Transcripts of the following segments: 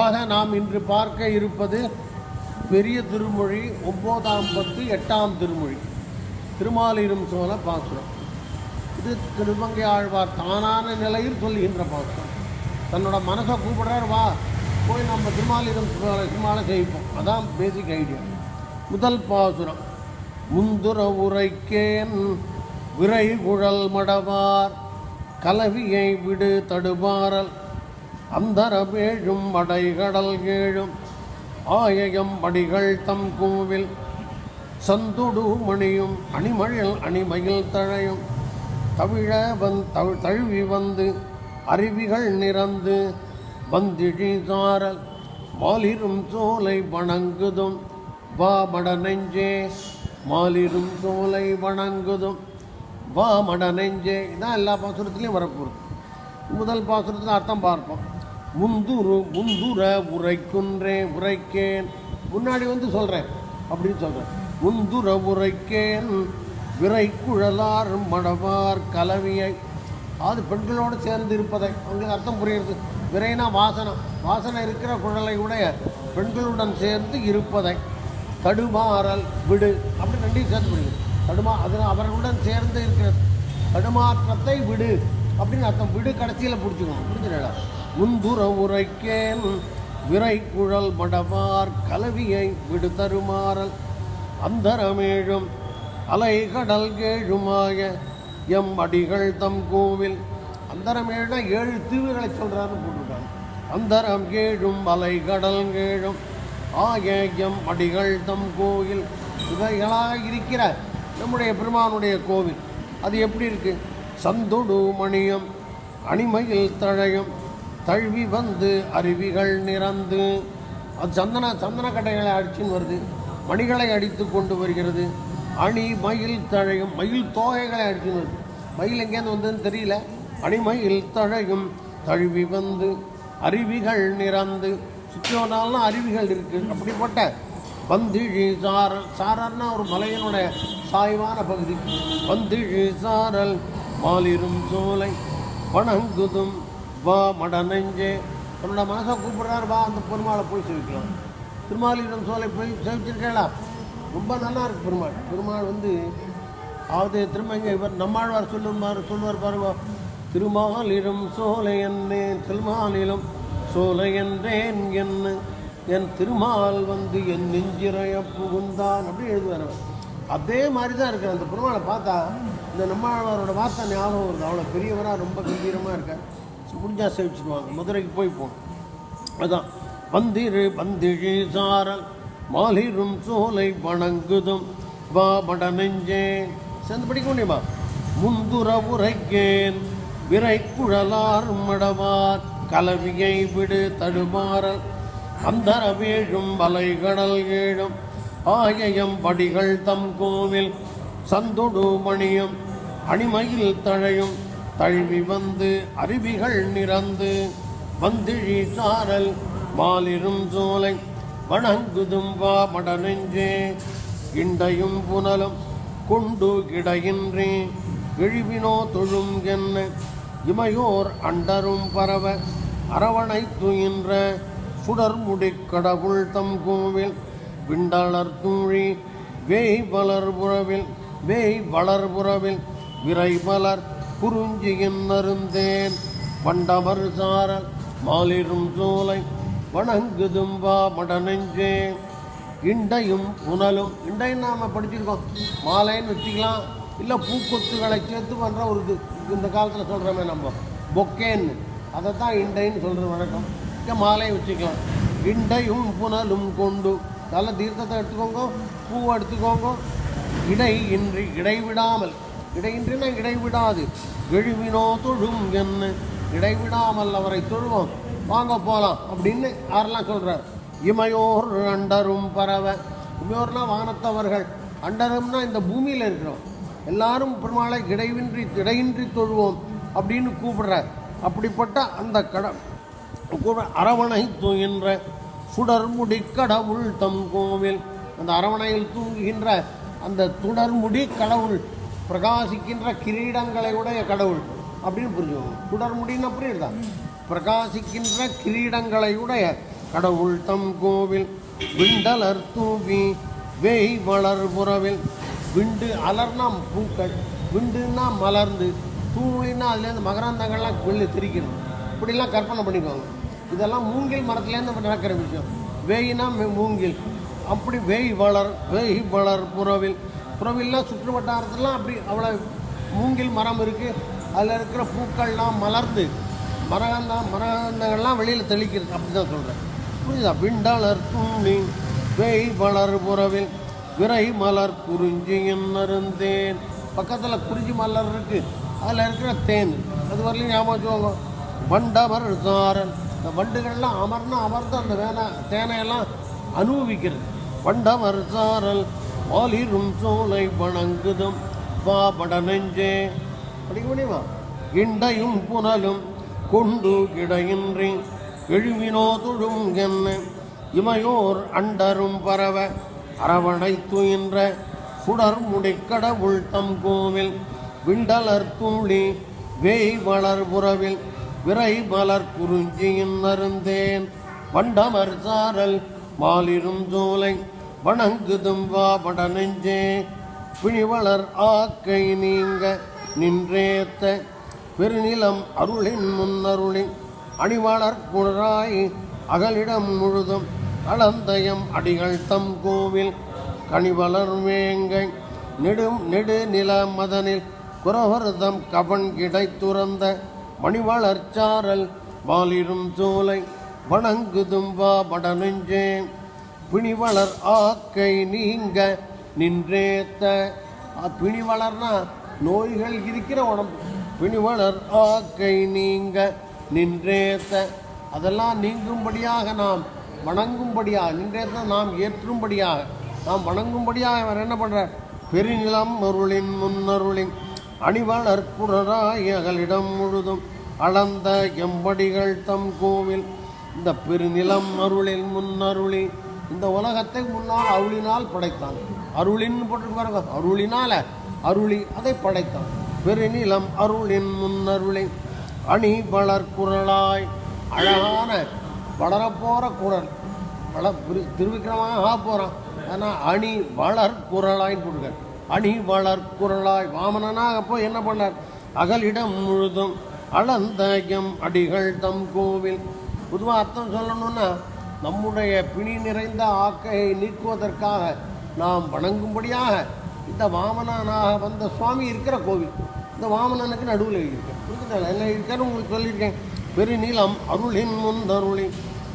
ஆக நாம் இன்று பார்க்க இருப்பது பெரிய திருமொழி ஒம்போதாம் பத்து எட்டாம் திருமொழி. திருமாலிரும் சோழ பாசுரம். இது திருமங்கை ஆழ்வார் தானான நிலையில் சொல்லுகின்ற பாசுரம். தன்னோட மனசை கூப்பிடுறார் வா போய் நம்ம திருமாலிரும் திருமாலை செய்வோம். அதான் பேசிக் ஐடியா முதல் பாசுரம் முந்துர உரைக்கேன் விரை குழல் மடவார் கலவியை விடு தடுமாறல் அந்தரவேழும் அடைகடல் ஏழும் ஆயயம் படிகள் தம் கூவில் சந்துடு மணியும் அணிமழில் அணிமயில் தழையும். தவிழ வந் தழுவி வந்து அருவிகள் நிறந்து வந்திழி சாரல் மாலிரும் சோலை வணங்குதும். வாமட நெஞ்சே மாலிரும் சோலை வணங்குதும். வாமட நெஞ்சே இதான் எல்லா பாசுரத்துலேயும் வரப்போகுது. முதல் பாசுரத்தில் அர்த்தம் பார்ப்போம். முந்துரு முந்துர உரைக்குன்றே உரைக்கேன். முன்னாடி வந்து சொல்கிறேன் அப்படின்னு சொல்கிறேன் முந்துர உரைக்கேன் விரை குழலார் மடவார் கலவியை. அது பெண்களோடு சேர்ந்து இருப்பதை அவங்களுக்கு அர்த்தம் புரியுது விரைனா வாசனம். வாசனை இருக்கிற குழலை உடைய பெண்களுடன் சேர்ந்து இருப்பதை. தடுமாறல் விடு அப்படி ரெண்டையும் சேர்த்து முடியும் தடுமா அது அவர்களுடன் சேர்ந்து இருக்கிற தடுமாற்றத்தை விடு அப்படின்னு அர்த்தம். விடு கடைசியில் பிடிச்சிக்கணும் புரிஞ்சுடா முந்துர உரைக்கேன் விரை குழல் மடவார் கலவியை விடுதருமாறல். அந்தரமேழும் அலை கடல் கேழுமாய எம் அடிகள் தம் கோவில். அந்தரமேழுனா ஏழு தீவுகளை சொல்கிறாருன்னு போட்டுட்டாங்க. அந்தரம் கேழும் அலை கடல் கேழும் ஆய எம் அடிகள் தம் கோவில். இவைகளாக இருக்கிற நம்முடைய பெருமானுடைய கோவில். அது எப்படி இருக்கு? சந்தொடு மணியம் அணிமையில் தழையும் தழுவி வந்து அருவிகள் நிறந்து அது சந்தன சந்தன கட்டைகளை அடிச்சுன்னு வருது. மணிகளை அடித்து கொண்டு வருகிறது. அணி மயில் தழையும் மயில் தோகைகளை அடிச்சுன்னு வருது. மயில் எங்கேருந்து வந்ததுன்னு தெரியல. அணிமயில் தழையும் தழுவி வந்து அருவிகள் நிறந்து சுற்றினாலும் அருவிகள் இருக்குது அப்படிப்பட்ட வந்திழி சாரல் சாரல்னா ஒரு மலையினுடைய சாய்வான பகுதி. வந்திழி சாரல் மாலிரும் சோலை வணங்குதும் வா மட நெஞ்சே. தன்னோட மனசை கூப்பிடுறாரு வா அந்த பெருமாளை போய் சேவிக்கலாம். திருமாலிடம் சோலை போய் சேவிச்சிருக்கேளா? ரொம்ப நல்லா இருக்கு பெருமாள். பெருமாள் வந்து அதாவது திரும்ப இங்கே இவர் நம்மாழ்வார் சொல்லுமாறு சொல்லுவார் பாருங்க. திருமாலிடம் சோலை என்றேன் திருமாலிலும் சோலை என்றேன் என்ன என் திருமால் வந்து என் நெஞ்சிறைய புகுந்தான் அப்படி எழுதுவார் அதே மாதிரி தான் இருக்கார் அந்த பெருமாளை பார்த்தா இந்த நம்மாழ்வாரோட வார்த்தை ஞாபகம் வருது. அவ்வளோ பெரியவராக ரொம்ப கம்பீரமாக இருக்கார். முடிஞ்சால் சேவிச்சிடுவாங்க மதுரைக்கு போய் போகணும் அதான். வந்திரு வந்திழி சாரல் மாலிரும் சோலை வணங்குதும். வா மட நெஞ்சே. சேர்ந்து படிக்க முடியுமா? முந்துர உரைக்கேன். விரை குழலார் மடவார். கலவியை விடு தடுமாறல். அந்தர வேழும் வலை கடல் ஏழும் ஆயயம் படிகள் தம் கோவில். சந்தொடு மணியும். அணிமையில் தழையும். தழுவி வந்து அருவிகள் நிறந்து வந்திழி சாரல் மாலிரும் சோலை வணங்குதும் வா மட இண்டையும் புனலும் கொண்டு கிடையின்றே. இழிவினோ தொழும் என்ன இமையோர் அண்டரும் பரவ அரவணை துயின்ற. சுடர்முடி கடவுள் தம் கோவில் விண்டலர் தூழி வேய் வளர்புறவில் வேய் வளர்புறவில் விரைபலர் விரை மலர் குறிஞ்சியின் மருந்தேன். வண்டவர் சாரல் மாலிரும் சோலை வணங்குதும் வா மட இண்டையும் புனலும் இண்டையும் நாம் படிச்சிருக்கோம். மாலைன்னு வச்சுக்கலாம். இல்லை பூக்கொத்துகளை சேர்த்து பண்ணுற ஒரு இது. இந்த காலத்தில் சொல்கிறோமே நம்ம. பொக்கேன்னு. அதை தான் இண்டைன்னு சொல்கிற வழக்கம். இங்கே மாலையை வச்சுக்கலாம். இண்டையும் புனலும் கொண்டு. நல்ல தீர்த்தத்தை எடுத்துக்கோங்க. பூவை எடுத்துக்கோங்க. இடை இன்றி இடைவிடாமல். இடையின்றினா இடைவிடாது. எழுவினோ தொழும் என்ன இடைவிடாமல் அவரை தொழுவோம். வாங்க போகலாம் அப்படின்னு யாரெல்லாம் சொல்கிறார் இமையோர் அண்டரும் பறவை இமையோர்னா வானத்தவர்கள். அண்டரம்னா இந்த பூமியில் இருக்கிறோம். எல்லாரும் பெருமாளை இடைவின்றி இடையின்றி தொழுவோம் அப்படின்னு கூப்பிடுறார். அப்படிப்பட்ட அந்த கட கூட அரவணை தூங்கின்ற சுடர்முடி கடவுள் தம் கோவில். அந்த அரவணையில் தூங்குகின்ற அந்த துடர்முடி கடவுள் பிரகாசிக்கின்ற கிரீடங்களை உடைய கடவுள் அப்படின்னு புரிஞ்சுக்கோங்க. சுடர்முடின்னு புரியுதா? பிரகாசிக்கின்ற கிரீடங்களை உடைய கடவுள் தம் கோவில் விண்டலர் தூவி வேய் வளர் புறவில். விண்டு அலர்னா பூக்கள் விண்டுன்னா மலர்ந்து தூளினா அதுலேருந்து மகராந்தங்கள்லாம் வெளில திரிக்கணும். இப்படிலாம் கற்பனை பண்ணிக்கோங்க. இதெல்லாம் மூங்கில் மரத்துலேருந்து நடக்கிற விஷயம். வேயினா மூங்கில். அப்படி வேய் வளர் வேய் வளர் புறவில் புறவில்னா சுற்று வட்டாரத்துலாம் அப்படி அவ்வளோ மூங்கில் மரம் இருக்குது அதில் இருக்கிற பூக்கள்லாம் மலர்ந்து மரகந்த மரகந்தங்கள்லாம் வெளியில் தெளிக்கிறது. அப்படி தான் சொல்கிறேன் புரியுதா? விண்டலர் துண்ணி வேய் வளர் புறவில் விரை மலர் குறிஞ்சியின் அருந்தேன் பக்கத்தில் குறிஞ்சி மலர் இருக்குது அதில் இருக்கிற தேன். அது வரலையும் ஞாபகம் வண்டமர் தாரன் இந்த வண்டுகள்லாம் அமர்ந்து அமர்ந்து அந்த வேணா தேனையெல்லாம் அனுபவிக்கிறது. வண்டமர் சாரல் வாலிரும் சோலை வணங்குதும். பாபட நெஞ்சே. படிக்க முடியுமா இண்டையும் புனலும் கொண்டு கிடையின்றி. எழுவினோ தொழும் என்ன? இமையோர் அண்டரும் பரவ அரவணை துயின்ற. சுடர் முடிக்கடவுள் தம் கோவில். விண்டலர் தூளி வேய் வளர் புறவில் விரை மலர் குறிஞ்சியின் அருந்தேன் வண்டமர் சாரல் மாலிரும் சோலை வணங்குதும் வாபட நெஞ்சே பிணிவளர் ஆக்கை நீங்க நின்றேத்த பெருநிலம் அருளின் முன்னருளின் அணிவாளர் குணராய் அகலிடம் முழுதும் அளந்தயம் அடிகள் தம் கோவில் கனிவளர் வேங்கை நெடும் நெடு நில மதனில் குரவருதம் கவன் கிடை துறந்த மணிவளர் சாரல் வாலிரும் சோலை வணங்குதும் வா படனெஞ்சே பிணிவளர் ஆக்கை நீங்க நின்றேத்த. பிணிவளர்னா நோய்கள் இருக்கிற உடம்பு. பிணிவளர் ஆக்கை நீங்க நின்றேத்த. அதெல்லாம் நீங்கும்படியாக நாம் வணங்கும்படியாக நின்றேத்த நாம் ஏற்றும்படியாக. நாம் வணங்கும்படியாக அவர் என்ன பண்றார்? பெருநிலம் அருளின் முன்னருளின் அணிவளர் குரராயகளிடம் முழுதும் அளந்த எம்படிகள் தம் கோவில். இந்த பெருநிலம் அருளின் முன்னருளி இந்த உலகத்தை முன்னால் அருளினால் படைத்தான். அருளின்னு போட்டு பாருங்க. அருளினால அருளி அதை படைத்தான். பெருநிலம் அருளின் முன்னருளி அணி வளர் குரலாய். அழகான வளரப்போற குரல். வள திருவிக்கிரமாக ஆக போகிறான் ஆனால் அணி வளர் குரலாயின்னு போட்டுக்கார். அணி வளர் குரலாய். வாமனனாக போய் என்ன பண்ணார்? அகலிடம் முழுதும் அளந்தயம் அடிகள் தம் கோவில். பொதுவாக அர்த்தம் சொல்லணும்னா நம்முடைய பிணி நிறைந்த ஆக்கையை நீக்குவதற்காக நாம் வணங்கும்படியாக இந்த வாமனனாக வந்த சுவாமி இருக்கிற கோவில். இந்த வாமனனுக்கு நடுவில் இருக்கேன் புரிஞ்சுதா? என்ன இருக்காரு உங்களுக்கு சொல்லியிருக்கேன். பெருநிலம் அருளின் முந்தருளி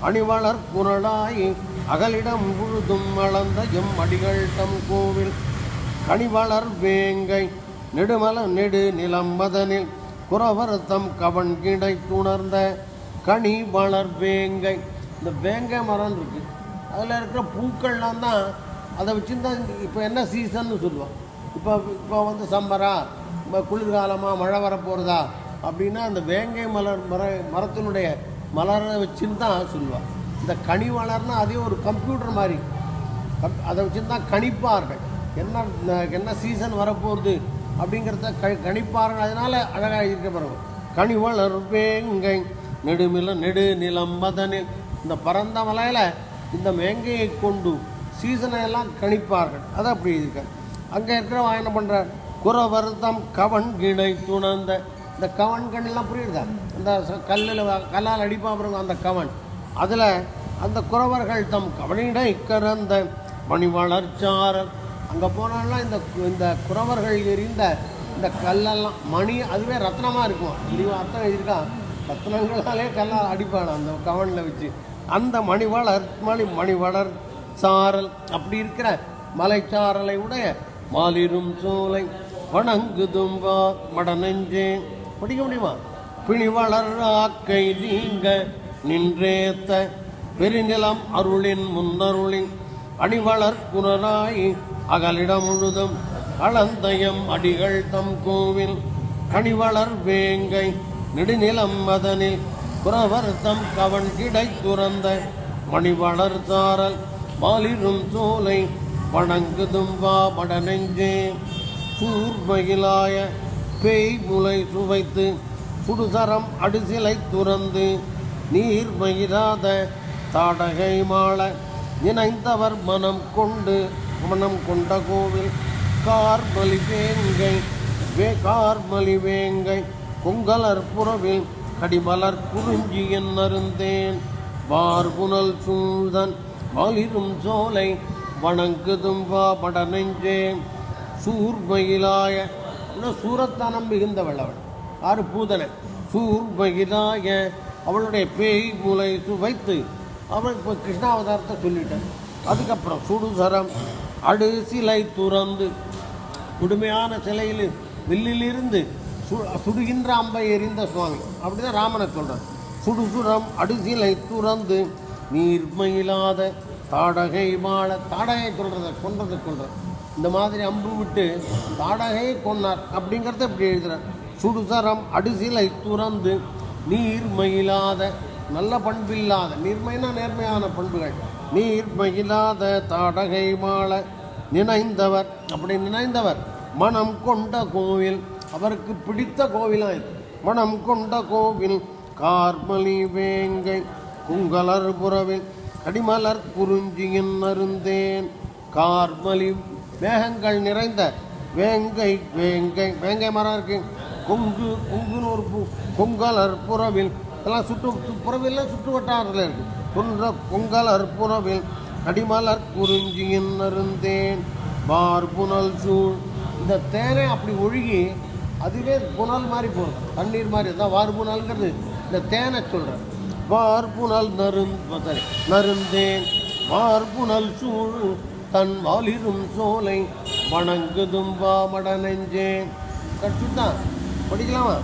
அணிவளர் குரடாயி அகலிடம் முழுதும் அளந்த எம் அடிகள் தம் கோவில். கனிவளர் வேங்கை நெடுமல நெடு நிலம் மதனில் குறவர் தம் கவன் கிடைத்துணர்ந்த கனி வளர் வேங்கை. இந்த வேங்காய் மரம் இருக்குது அதில் இருக்கிற பூக்கள்லாம் தான் அதை வச்சுருந்தா தான் இப்போ என்ன சீசன்னு சொல்லுவோம். இப்போ இப்போ வந்து சம்மரா இப்போ குளிர்காலமாக மழை வரப்போகிறதா அப்படின்னா அந்த வேங்கை மலர் மர மரத்தினுடைய மலரை வச்சுன்னு தான் சொல்லுவாள் இந்த கனி வளர்னா அதே ஒரு கம்ப்யூட்டர் மாதிரி. கப்- அதை வச்சு தான் கணிப்பார்கள். என்ன என்ன சீசன் வரப்போகுது அப்படிங்கிறத க கணிப்பார்கள். அதனால் அழகாக இருக்க பிறகு கனிவளர் வேங்கை நெடுமில நெடு நிலம் மதனில் இந்த பரந்த மலையில் இந்த மேங்கையை கொண்டு சீசனை எல்லாம் கணிப்பார்கள். அது அப்படி இருக்க. அங்கே இருக்கிறவன் என்ன பண்ணுறார் குறவர்தம் கவன் கிணை துணந்த. இந்த கவன் கண்ணெல்லாம் புரியுதா? அந்த கல்லில் கல்லால் அடிப்பான் பாருங்க அந்த கவன். அதில் அந்த குறவர்கள் தம் கவனிடை கறந்த மணிவளர்ச்சாரர் அங்கே போனாலும் இந்த இந்த குறவர்கள் எரிந்த இந்த கல்லெல்லாம் மணி அதுவே ரத்னமாக இருக்கும். இது அர்த்தம் எழுதியிருக்கா ரத்னங்களாலே கல்லால் அடிப்பான் அந்த கவனில் வச்சு. அந்த மணிவளர் மணி மணிவளர் சாரல் அப்படி இருக்கிற மலைச்சாரலை உடைய மாலிரும் சோலை வணங்குதும் வா மடநெஞ்சே படிக்க முடியுமா? பிணிவளர் ஆக்கை நீங்க நின்றேத்த பெருநிலம் அருளின் முன்னருளின் அணிவளர் குணராய் அகலிடம் முழுதும் அளந்தயம் அடிகள் தம் கோவில். கனிவளர் வேங்கை நெடுநிலம் மதனில் பிரவர்த்தம் கவன் கிடை துறந்த மணிவளர் வளர்த்தாரல் மாலிரும் சோலை வணங்குதும் வா மடநெஞ்சே சூர்மகிலாய பேய் முலை சுவைத்து சுடுசரம் அடிசிலை துறந்து நீர் மயிராத தாடகை மாள நினைந்தவர் மனம் கொண்டு மனம் கொண்ட கோவில் கார்மலி வேங்கை வே கார்மலி வேங்கை கொங்கலர் புறவில் கடிமலர் குறிஞ்சி என்னருந்தேன். வார்புணல் சூழ்தன் வாலிரும் சோலை வணங்குதும் வா பட நெஞ்சேன் சூர்மயிலாய சூரத்தானம் சூரத்தனம் மிகுந்தவள் அவள். ஆறு பூதனை. சூர்மயிலாய அவளுடைய பேய் மூளை சுவைத்து அவள் இப்போ கிருஷ்ணாவதாரத்தை சொல்லிட்டேன். அதுக்கப்புறம் சுடுசரம் அடு சிலை துறந்து கொடுமையான சிலையில் வில்லிலிருந்து சு சுடுகின்ற அம்பை எறிந்த சுவாமி. அப்படிதான் ராமனை சொல்றார். சுடுசுரம் அடிசிலை துறந்து நீர்மையில்லாத தாடகை வாழ தாடகை சொல்கிறத கொன்றதை கொள்றார் இந்த மாதிரி அம்பு விட்டு தாடகை கொன்னார் அப்படிங்கிறத இப்படி எழுதுறார். சுடுசரம் அடிசிலை துறந்து நீர்மையில்லாத நல்ல பண்பில்லாத நீர்மைனா நேர்மையான பண்புகள். நீர்மையில்லாத தாடகை மாள நினைந்தவர் அப்படி நினைந்தவர் மனம் கொண்ட கோவில். அவருக்கு பிடித்த கோவிலாக இது மனம் கொண்ட கோவில் கார்மலி வேங்கை குங்கலர் புறவில் கடிமலர் குறிஞ்சியின் அருந்தேன் கார்மலி மேகங்கள் நிறைந்த வேங்கை வேங்கை வேங்கை மரம் இருக்கு. கொங்கு கொங்குன்னு பு பூ கொங்கலர் புறவில் இதெல்லாம் சுற்று சு- சுற்று வட்டாரத்தில் இருக்கு. கொன்ற கொங்கலர் புறவில் கடிமலர் குறிஞ்சியின் அருந்தேன் பார்புனல் சூழ். இந்த தேனை அப்படி ஒழுகி அதுவே புனல் மாதிரி போகும் தண்ணீர் மாதிரி தான் வார்புனல்ங்கிறது இந்த தேனை சொல்கிறேன் வார்புனல் நருந் சாரி நருந்தேன் வார்புனல் சூழ் தன் வாலிரும் சோலை வணங்குதும் வாமட நெஞ்சேன். தான் படிக்கலாமா?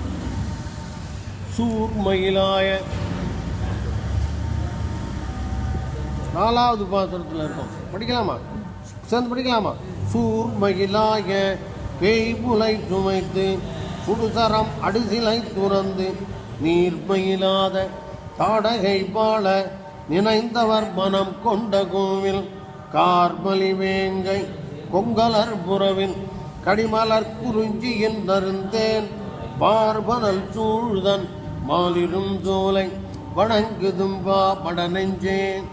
சூர்மயிலாய நாலாவது பாத்திரத்தில் இருக்கும். படிக்கலாமா? சேர்ந்து படிக்கலாமா? சூர்மயிலாய பேய்புலை சுமைத்து சுடுசரம் அடிசிலை துறந்து நீர்மையிலாத தாடகை பாட நினைந்தவர் மனம் கொண்ட கோவில் கார்மலி வேங்கை கொங்கலர் புறவின் கடிமலர் குறிஞ்சியின் நருந்தேன் பார்பனல் சூழ்தன் மாலிரும் சோலை வணங்குதும் வா பட நெஞ்சேன்